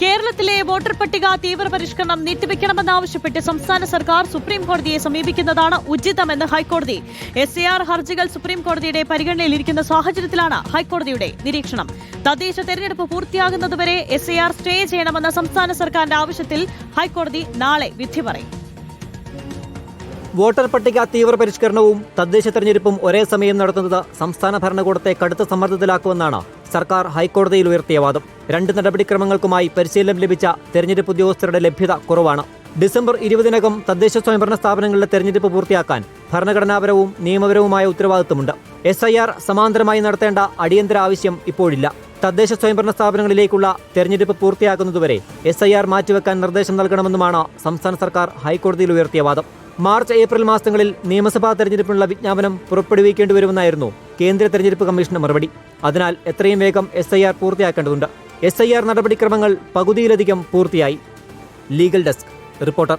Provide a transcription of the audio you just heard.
കേരളത്തിലെ വോട്ടർ പട്ടിക തീവ്രപരിഷ്കരണം നീട്ടിവെക്കണമെന്നാവശ്യപ്പെട്ട് സംസ്ഥാന സർക്കാർ സുപ്രീം കോടതിയെ സമീപിക്കുന്നതാണ് ഉചിതമെന്ന് ഹൈക്കോടതി. എസ് എ ആർ ഹർജികൾ സുപ്രീം കോടതിയുടെ പരിഗണനയിലിരിക്കുന്ന സാഹചര്യത്തിലാണ് ഹൈക്കോടതിയുടെ നിരീക്ഷണം. തദ്ദേശ തെരഞ്ഞെടുപ്പ് പൂർത്തിയാകുന്നതുവരെ എസ് എ ആർ സ്റ്റേ ചെയ്യണമെന്ന സംസ്ഥാന സർക്കാരിന്റെ ആവശ്യത്തിൽ ഹൈക്കോടതി നാളെ വിധി പറയും. വോട്ടർ പട്ടിക തീവ്രപരിഷ്കരണവും തദ്ദേശ തെരഞ്ഞെടുപ്പും ഒരേ സമയം നടത്തുന്നത് സംസ്ഥാന ഭരണകൂടത്തെ കടുത്ത സമ്മർദ്ദത്തിലാക്കുമെന്നാണ് സർക്കാർ ഹൈക്കോടതിയിൽ ഉയർത്തിയ വാദം. രണ്ട് നടപടിക്രമങ്ങൾക്കുമായി പരിശീലനം ലഭിച്ച തെരഞ്ഞെടുപ്പ് ഉദ്യോഗസ്ഥരുടെ ലഭ്യത കുറവാണ്. ഡിസംബർ ഇരുപതിനകം തദ്ദേശ സ്വയംഭരണ സ്ഥാപനങ്ങളിലെ തെരഞ്ഞെടുപ്പ് പൂർത്തിയാക്കാൻ ഭരണഘടനാപരവും നിയമപരവുമായ ഉത്തരവാദിത്തമുണ്ട്. എസ് ഐ ആർ സമാന്തരമായി നടത്തേണ്ട അടിയന്തര ആവശ്യം ഇപ്പോഴില്ല. തദ്ദേശ സ്വയംഭരണ സ്ഥാപനങ്ങളിലേക്കുള്ള തെരഞ്ഞെടുപ്പ് പൂർത്തിയാക്കുന്നതുവരെ എസ് ഐ ആർ മാറ്റിവെക്കാൻ നിർദ്ദേശം നൽകണമെന്നുമാണ് സംസ്ഥാന സർക്കാർ ഹൈക്കോടതിയിൽ ഉയർത്തിയ വാദം. മാർച്ച് ഏപ്രിൽ മാസങ്ങളിൽ നിയമസഭാ തെരഞ്ഞെടുപ്പിനുള്ള വിജ്ഞാപനം പുറപ്പെടുവിക്കേണ്ടി വരുമെന്നായിരുന്നു കേന്ദ്ര തെരഞ്ഞെടുപ്പ് കമ്മീഷന്റെ മറുപടി. അതിനാൽ എത്രയും വേഗം എസ് ഐ ആർ പൂർത്തിയാക്കേണ്ടതുണ്ട്. എസ് ഐ ആർ നടപടിക്രമങ്ങൾ പകുതിയിലധികം പൂർത്തിയായി. Legal desk reporter